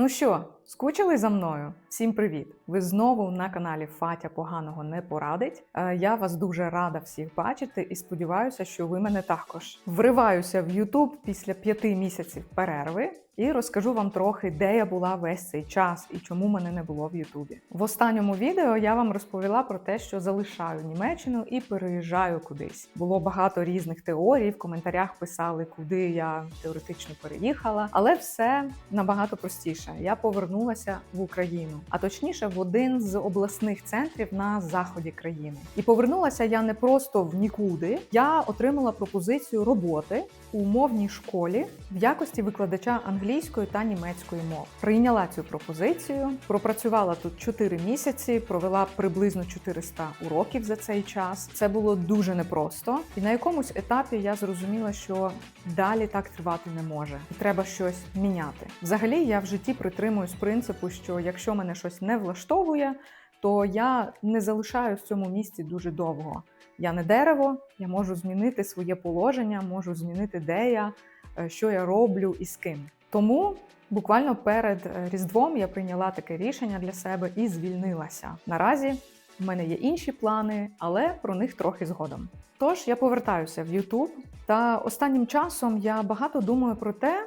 Ну що, скучили за мною? Всім привіт! Ви знову на каналі Фатя Поганого не порадить. Е, Я вас дуже рада всіх бачити і сподіваюся, що ви мене також. Вриваюся в YouTube після п'яти місяців перерви і розкажу вам трохи, де я була весь цей час і чому мене не було в Ютубі. В останньому відео я вам розповіла про те, що залишаю Німеччину і переїжджаю кудись. Було багато різних теорій. В коментарях писали, куди я теоретично переїхала, але все набагато простіше. Я повернулася в Україну, а точніше в один з обласних центрів на заході країни. І повернулася я не просто в нікуди. Я отримала пропозицію роботи у мовній школі в якості викладача англійської та німецької мов. Прийняла цю пропозицію, пропрацювала тут 4 місяці, провела приблизно 400 уроків за цей час. Це було дуже непросто, і на якомусь етапі я зрозуміла, що далі так тривати не може, і треба щось міняти. Взагалі, я в житті притримуюсь принципу, що якщо мене щось не влаштовує, то я не залишаю в цьому місці дуже довго. Я не дерево, я можу змінити своє положення, можу змінити де я, е, що я роблю і з ким. Тому буквально перед е, Різдвом я прийняла таке рішення для себе і звільнилася. Наразі в мене є інші плани, але про них трохи згодом. Тож я повертаюся в YouTube, та останнім часом я багато думаю про те,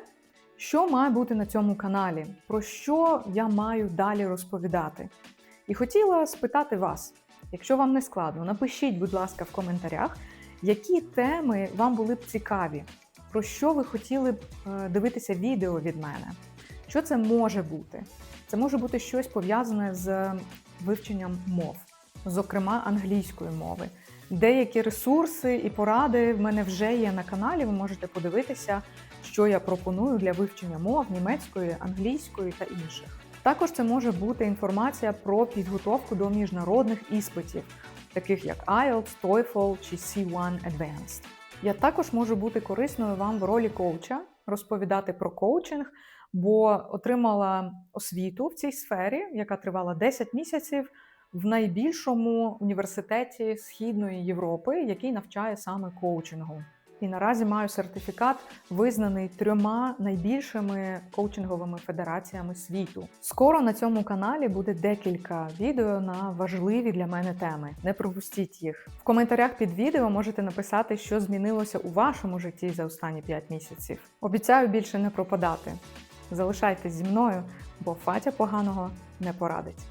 що має бути на цьому каналі, про що я маю далі розповідати. І хотіла спитати вас, якщо вам не складно, напишіть, будь ласка, в коментарях, які теми вам були б цікаві, про що ви хотіли б е, дивитися відео від мене. Що це може бути? Це може бути щось пов'язане з вивченням мов, зокрема англійської мови. Деякі ресурси і поради в мене вже є на каналі. Ви можете подивитися, що я пропоную для вивчення мов німецької, англійської та інших. Також це може бути інформація про підготовку до міжнародних іспитів, таких як IELTS, TOEFL чи C1 Advanced. Я також можу бути корисною вам в ролі коуча, розповідати про коучинг, бо отримала освіту в цій сфері, яка тривала 10 місяців в найбільшому університеті Східної Європи, який навчає саме коучингу. І наразі маю сертифікат, визнаний трьома найбільшими коучинговими федераціями світу. Скоро на цьому каналі буде декілька відео на важливі для мене теми. Не пропустіть їх. В коментарях під відео можете написати, що змінилося у вашому житті за останні 5 місяців. Обіцяю більше не пропадати. Залишайтесь зі мною, бо Фатя поганого не порадить.